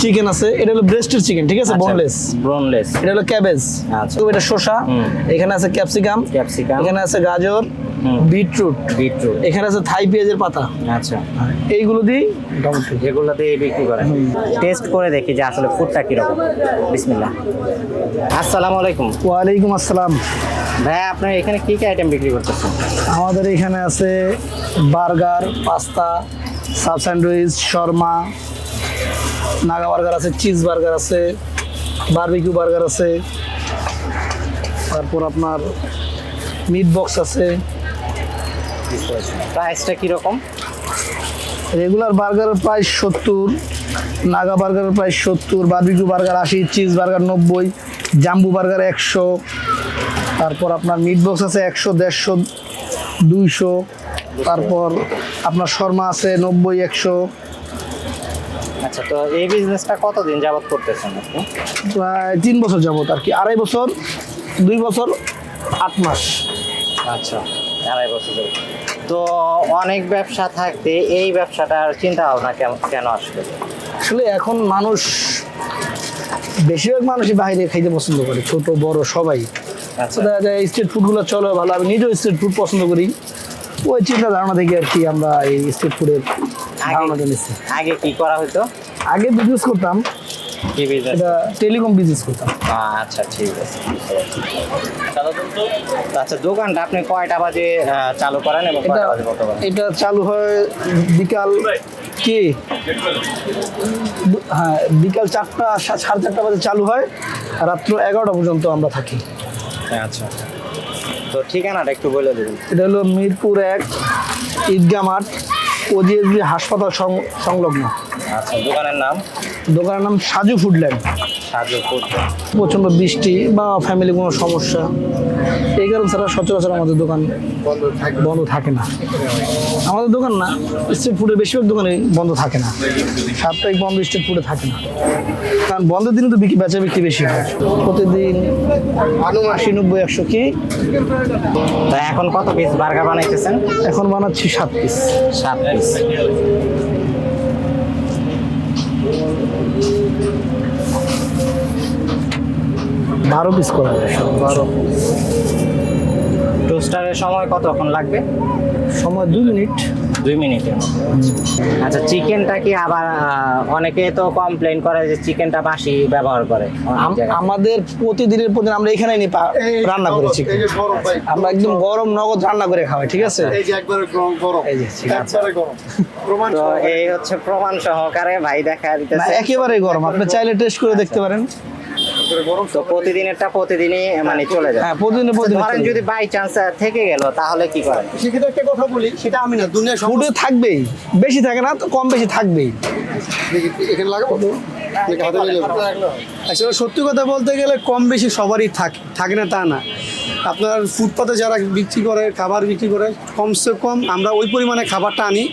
Chicken আছে এটা হলো ব্রেস্টের চিকেন ঠিক আছে? বোনলেস ব্রোনলেস এটা হলো ক্যাবেজ আচ্ছা। তো এটা শসা এখানে আছে ক্যাপসিকাম ক্যাপসিকাম এখানে আছে গাজর বিটরুট বিটরুট এখানে আছে থাই পেঁয়াজের পাতা। আচ্ছা। এইগুলো দিই মোটামুটি যেগুলো দিয়ে বিক্রি করে টেস্ট করে দেখি যে আসলে ফুডটা কীরকম। বিসমিল্লাহ। আসসালামু আলাইকুম। ওয়ালাইকুম আসসালাম। ভাইয়া আপনার এখানে কি কি আইটেম বিক্রি করতেছেন? আমাদের এখানে আছে burger pasta sub sandwich shawarma Naga burger আছে চিজ বার্গার আছে বারবিকিউ বার্গার আছে। তারপর আপনার মিট বক্স আছে। প্রাইসটা কীরকম? রেগুলার বার্গারের প্রাইস সত্তর নাগা বার্গারের প্রাইস সত্তর বারবিকিউ বার্গার আশি চিজ বার্গার নব্বই জাম্বু বার্গার একশো তারপর আপনার মিট বক্স আছে একশো দেড়শো দুইশো তারপর আপনার শর্মা আছে নব্বই একশো আচ্ছা তো এই বিজনেসটা কতদিন যাবত করতেছেন আপনি? প্রায় তিন বছর যাবত আর কি। আড়াই বছর দুই বছর আট মাস। আচ্ছা আড়াই বছর। ধরে তো অনেক ব্যবসা থাকতে এই ব্যবসাটার চিন্তা ভাবনা কেন আসবে আসলে এখন মানুষ বেশিরভাগ মানুষই বাইরে খাইতে পছন্দ করে ছোট বড় সবাই। আচ্ছা। দেখা যায় স্ট্রিট ফুডগুলো চলে ভালো আমি নিজেও স্ট্রিট ফুড পছন্দ করি। ওই চিন্তা ধারণা থেকে আর কি আমরা এই স্ট্রিট ফুডের আগে কি করা হতো আগে বিজনেস করতাম। কি বিজনেস এটা টেলিকম বিজনেস করতাম। আচ্ছা ঠিক আছে। আচ্ছা দোকানটা আপনি কয়টা বাজে চালু করেন এবং কয়টা বাজে এটা চালু হয় বিকাল কি? হ্যাঁ বিকাল চারটা সাড়ে চারটা বাজে চালু হয়। রাত্র এগারোটা পর্যন্ত আমরা থাকি। আচ্ছা। তো ঠিকানাটা একটু বলে দেবেন এটা হলো মিরপুর এক ঈদগাহ মাঠ। ওজিএসবি হাসপাতাল সংলগ্ন। আচ্ছা দোকানের নাম? দোকানের নাম সাজু ফুডল্যান্ড সাজু ফুড প্রচণ্ড বৃষ্টি বা ফ্যামিলি কোনো সমস্যা। এই কারণ ছাড়া সচরাচর আমাদের দোকান বন্ধ থাকে না। আমাদের দোকান না স্ট্রিট ফুডের বেশিরভাগ দোকানে বন্ধ থাকে না। সাপ্তাহিক বন্ধ স্ট্রিট ফুডে থাকে না। কারণ বন্ধের দিনে তো বিক্রি বেচা বিক্রি বেশি হয়। প্রতিদিন আশি নব্বই একশো কি? এখন কত পিস বার্গার বানাইতেছেন? এখন বানাচ্ছি সাত পিস সাত পিস বারো পিস করা যায় বারো। টোস্টারের সময় কতক্ষণ লাগবে? সময় দুই মিনিট। দুই মিনিটের আচ্ছা চিকেনটা কি আবার অনেকে তো কমপ্লেন করে যে চিকেনটা বাসি ব্যবহার করে। আমাদের প্রতিদিনের প্রতিদিন আমরা এখানে পা- রান্না করে চিকেন আমরা একদম গরম নগদ রান্না করে খাওয়াই ঠিক আছে? এই যে একবারে গরম গরম। এই যে। একবারে গরম। প্রমাণ সহকারে। এই হচ্ছে প্রমাণ সহকারে ভাই দেখা না, দিতেছে। একেবারে গরম আপনি চাইলে টেস্ট করে দেখতে পারেন। একবারে গরম তো প্রতিদিনেরটা প্রতিদিনই মানে চলে যায়। হ্যাঁ প্রতিদিনে আচ্ছা, প্রতিদিন ধরেন যদি বাই চান্স থেকে গেল তাহলে কি করেন? সেক্ষেত্রে একটা কথা বলি সেটা আমি না দুনিয়া ফুডে থাকবেই। বেশি থাকে না তো কম বেশি থাকবেই। এখানে লাগাবো? আসলে সত্যি কথা বলতে গেলে কম বেশি সবারই থাকে থাকে না তা না। আপনার ফুটপাতে যারা বিক্রি করে, খাবার বিক্রি করে, কমসে কম আমরা ওই পরিমাণে খাবারটা আনি।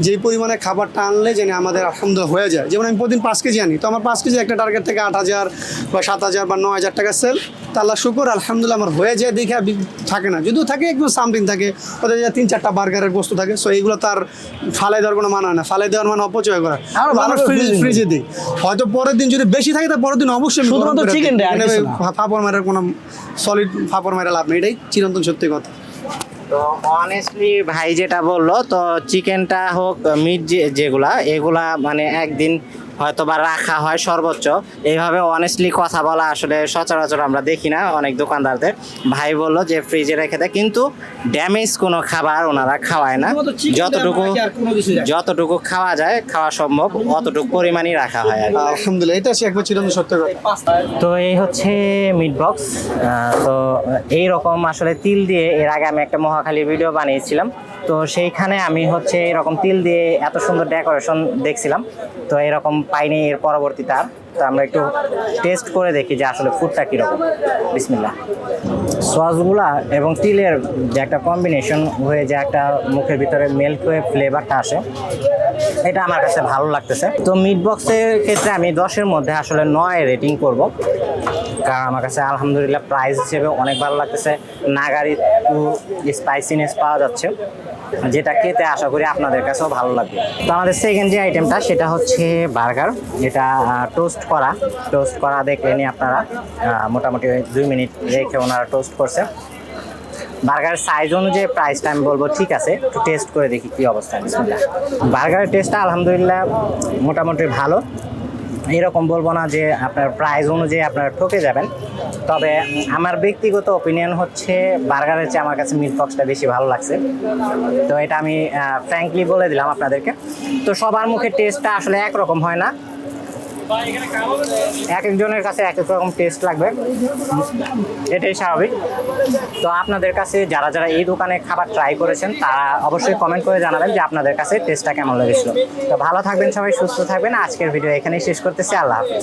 যেই পরিমাণে খাবারটা আনলে যেন আমাদের আলহামদুলিল্লাহ হয়ে যায়। যেমন আমি প্রতিদিন পাঁচ কেজি আনি। তো আমার পাঁচ কেজি একটা টার্গেট থেকে আট হাজার বা সাত হাজার বা ন হাজার টাকা সেল আল্লাহ শুকুর আলহামদুলিল্লাহ আমার হয়ে যায় দেখে থাকে না। যদিও থাকে একদম সামথিং থাকে ওদের যা তিন চারটা বার্গারের বস্তু থাকে সো এইগুলো তার ফালাই দেওয়ার কোনো মানা হয় না ফালাই দেওয়ার মানে অপচয় করা। আর ভালো করে ফ্রিজে দিই। হয়তো পরের দিন যদি বেশি থাকে তা পরের দিন অবশ্যই শুধুমাত্র গরম করে chicken দিই। দেয়, আর এখানে কিছু না। ফা- ফাপড় মারার কোনো সলিড ফাপড় মারা লাভ নেই। এটাই চিরন্তন সত্যি কথা। তো অনেস্টলি ভাই যেটা বলল তো চিকেনটা হোক মিট যেগুলা এগুলা মানে একদিন হয়তো বা রাখা হয় সর্বোচ্চ। এইভাবে অনেস্টলি কথা বলা আসলে সচরাচর আমরা দেখি না অনেক দোকানদারদের। ভাই বলল যে ফ্রিজে রেখে দেয় কিন্তু ড্যামেজ কোনো খাবার ওনারা খাওয়ায় না। যতটুকু যতটুকু খাওয়া যায় খাওয়া সম্ভব অতটুকু পরিমাণই রাখা হয় আর। আলহামদুলিল্লাহ এটা একবার চিরন্তন সত্য তো এই হচ্ছে মিট বক্স তো এই রকম আসলে তিল দিয়ে এর আগে আমি একটা মহাখালী ভিডিও বানিয়েছিলাম। তো সেইখানে আমি হচ্ছে এরকম তিল দিয়ে এত সুন্দর ডেকোরেশন দেখছিলাম। তো এরকম পাইনি এর পরবর্তীতে আর। তো আমরা একটু টেস্ট করে দেখি যে আসলে ফুডটা কীরকম। বিসমিল্লা সসগুলা এবং তিলের যে একটা কম্বিনেশন হয়ে যে একটা মুখের ভিতরে মেল্ক হয়ে ফ্লেভারটা আসে, এটা আমার কাছে ভালো লাগতেছে। তো মিট বক্সের ক্ষেত্রে আমি দশের মধ্যে আসলে নয় রেটিং করব। কারণ আমার কাছে আলহামদুলিল্লাহ প্রাইস হিসেবে অনেক ভালো লাগতেছে। নাগারি স্পাইসিনেস পাওয়া যাচ্ছে। যেটা খেতে আশা করি আপনাদের কাছেও ভালো লাগবে। তো আমাদের সেকেন্ড যে আইটেমটা সেটা হচ্ছে বার্গার এটা টোস্ট করা। টোস্ট করা দেখলেনি আপনারা মোটামুটি দুই মিনিট রেখে ওনারা টোস্ট করছে। বার্গারের সাইজ অনুযায়ী প্রাইসটা আমি বলব, ঠিক আছে, একটু টেস্ট করে দেখি কি অবস্থা। বার্গারের টেস্টটা আলহামদুলিল্লাহ মোটামুটি ভালো। এরকম বলব না যে আপনার প্রাইস অনুযায়ী আপনারা ঠকে যাবেন। তবে আমার ব্যক্তিগত ওপিনিয়ন হচ্ছে বার্গারের চেয়ে আমার কাছে মিট বক্সটা বেশি ভালো লাগছে। তো এটা আমি ফ্র্যাঙ্কলি বলে দিলাম আপনাদেরকে। তো সবার মুখে টেস্টটা আসলে একরকম হয় না। এক একজনের কাছে এক এক রকম টেস্ট লাগবে। এটাই স্বাভাবিক। তো আপনাদের কাছে যারা যারা এই দোকানে খাবার ট্রাই করেছেন, তারা অবশ্যই কমেন্ট করে জানাবেন যে আপনাদের কাছে টেস্টটা কেমন লেগেছিল। তো ভালো থাকবেন সবাই, সুস্থ থাকবেন। আজকের ভিডিও এখানেই শেষ করতেছি। আল্লাহ হাফিজ।